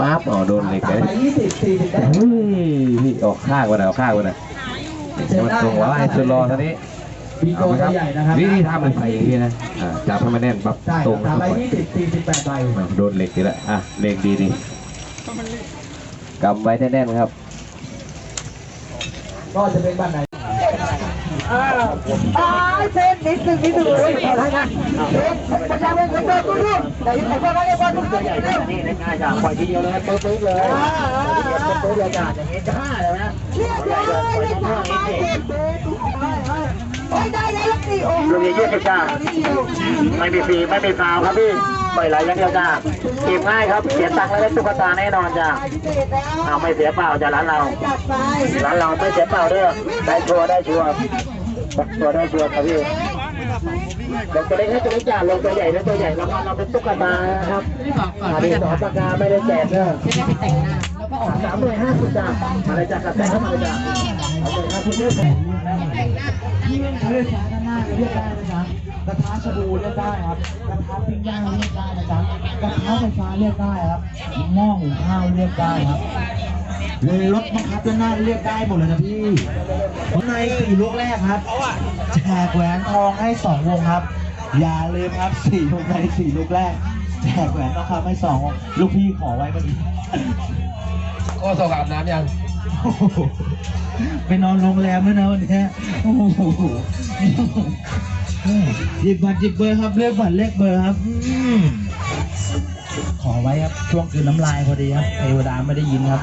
ปั๊บอ๋อโดนเหล็กสามเลยใบยี่สิบสี่สิบได้เฮ้ยนี่ออกข้างวะนะออกข้างวะนะให้มันตรงว่าไอ้สุดรอท่านี้บีโกเอาไหมครับตัวใหญ่นะครับวิธีทำมันใส่อย่างนี้นะอ่าจับให้มันแน่นปั๊บใช่ตรงสามเข้าใบไปยี่สิบสี่สิบแปดใบโดนเหล็กอีกแล้วอะเหล็กดีดีกำไว้แน่นๆครับ ก็จะเป็นบัตรไหน ตายเส้นนิดนึงนิดนึงโอ้ยอะไรนะประชาชนเดินตัวดูแต่ยังไงก็ไม่ได้บอลทุกคนเลยนี่ง่ายจ้ะปล่อยทีเดียวเลยปึ๊บปึ๊บเลยปึ๊บเลยจ้ะอย่างนี้จ้าเลยนะเรียบร้อยเลยจ้าไม่เจ็บโอ้ยได้แล้วนี่โอ้โหลูกนี้ยี่สิบจ้าไม่มีฟรีไม่มีฟาวครับพี่ปล่อยไหลอย่างเดียวจ้าเก็บง่ายครับเสียตังค์แล้วได้ตุ๊กตาแน่นอนจ้าเอาไม่เสียเปล่าจ้าร้านเราร้านเราไม่เสียเปล่าเด้อได้ชัวร์ได้ชัวร์ ชัวได้ชัวครับพี่ลงตัวเล็กให้ตัวเล็กจ้าลงตัวใหญ่ให้ตัวใหญ่แล้วเราเป็นตุ๊กตาครับอันนี้สองปากกาไม่ได้แจกเด้อสามหน่วยห้าสิบจ้าอะไรจ้ากับแต่งเข้ามาจ้าเอาเลยห้าสิบเด้อกที่เล่นเขาเรียกช้าด้านหน้าเรียกได้นะจ๊ะกระทะชะบูเรียกได้ครับกระทะปิ้งย่างเรียกได้นะจ๊ะกระทะไฟฟ้าเรียกได้ครับหม้อหุงข้าวเรียกได้ครับ รถบังคับด้านหน้าเรียกได้หมดเลยนะพี่ข้างในสี่ลูกแรกครับแจกแหวนทองให้สองวงครับ อย่าลืมครับสี่ลูกในสี่ลูกแรกแจกแหวนทองคำให้สองวงลูกพี่ขอไว้เมื่อกี้ก็ส่งอาบน้ำยังโอ้โหไปนอนโรงแรมด้วยนะวันนี้โอ้โหหยิบบัตรหยิบเบอร์ครับเลือกบัตรเลือกเบอร์ครับอืมขอไว้ครับช่วงคืนน้ำลายพอดีครับเทวดาไม่ได้ยินครับ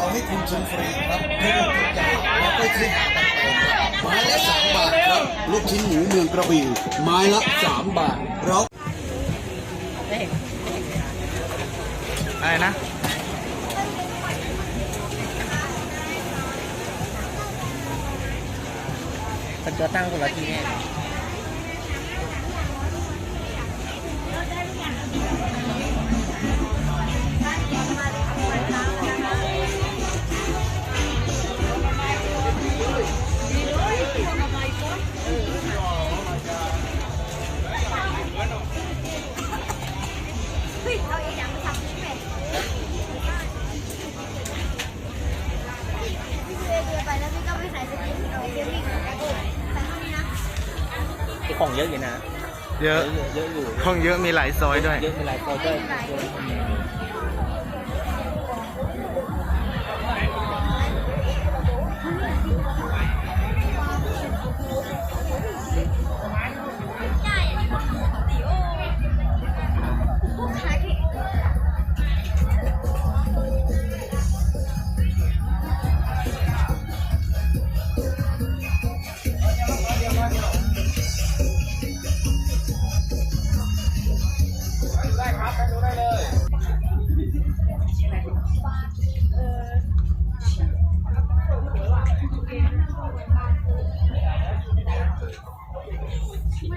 าให้คุณชิมฟรีครับให้คุณทุกอย่างรับไปสิไลูกชิ้นหมูเมืองกระบี่ไม้ละสามบาทเราอะไรนะเป็นตัวตั้งคนละทีเนี่ ของเยอะอยู่นะ เยอะ เยอะอยู่ ห้องเยอะมีหลายซอยด้วย เยอะมีหลายโซนด้วยข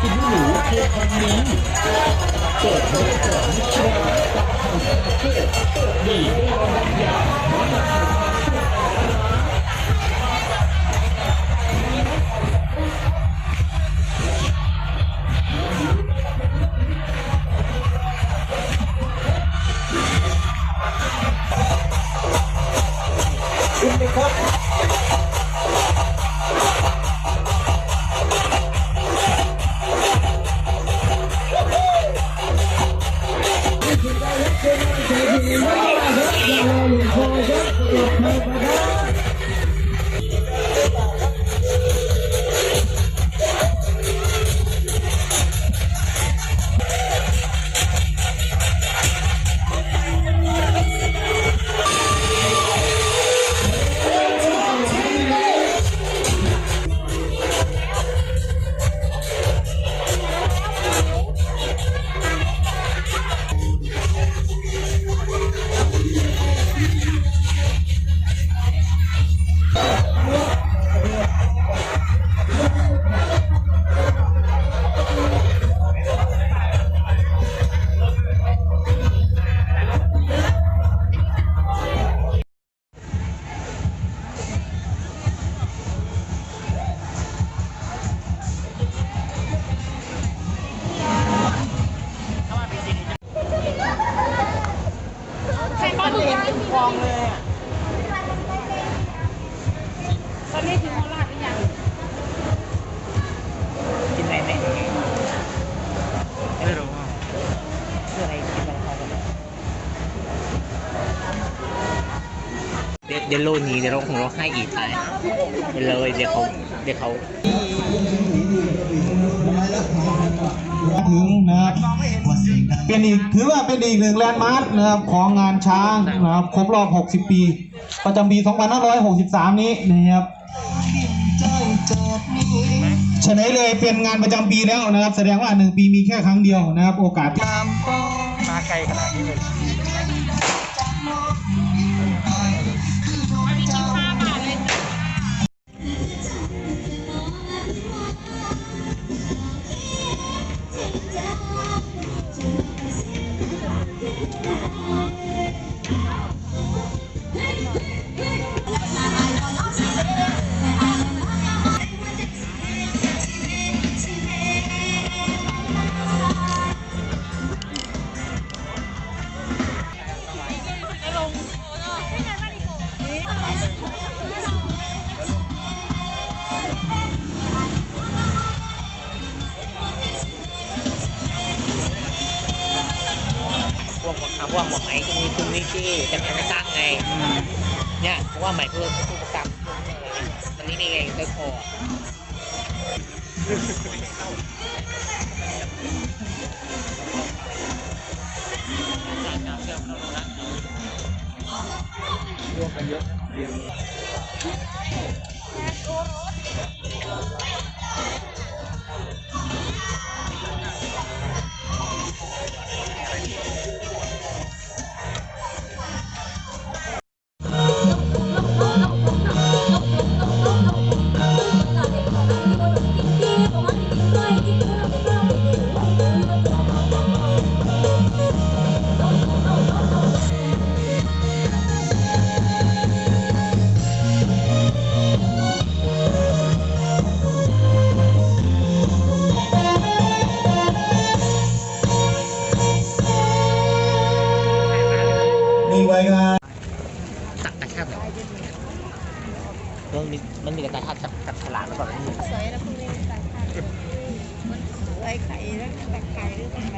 เใค เดี๋ยวเดี๋ยวโลนี้เดี๋ยวเราคงเราให้อีกไปไปเลยเดี๋ยวเขาเดี๋ยวเขาถึงนะครับเป็นอีกถือว่าเป็นอีกหนึ่งแลนด์มาร์คนะครับของงานช้างนะครับครบรอบ 60 ปี ประจำปี 2563 นี้นะครับฉะนั้นเลยเป็นงานประจำปีแล้วนะครับ แสดงว่าหนึ่งปีมีแค่ครั้งเดียวนะครับ โอกาสมาไกลขนาดนี้เลย วกเอาพวกหมวกไหมตรงนี้ตรงนี้ที่แต่ไม่สร้างไงเนี่ยเพราะว่าไหมเพื่อผู้ประกับมันนี่นี่ไงเต้คอมี จับฉลากแล้วก็นี่สวยแล้วคุณเล่นตักไข่มันสวยไข่แล้วตักไข่หรือเป็นไง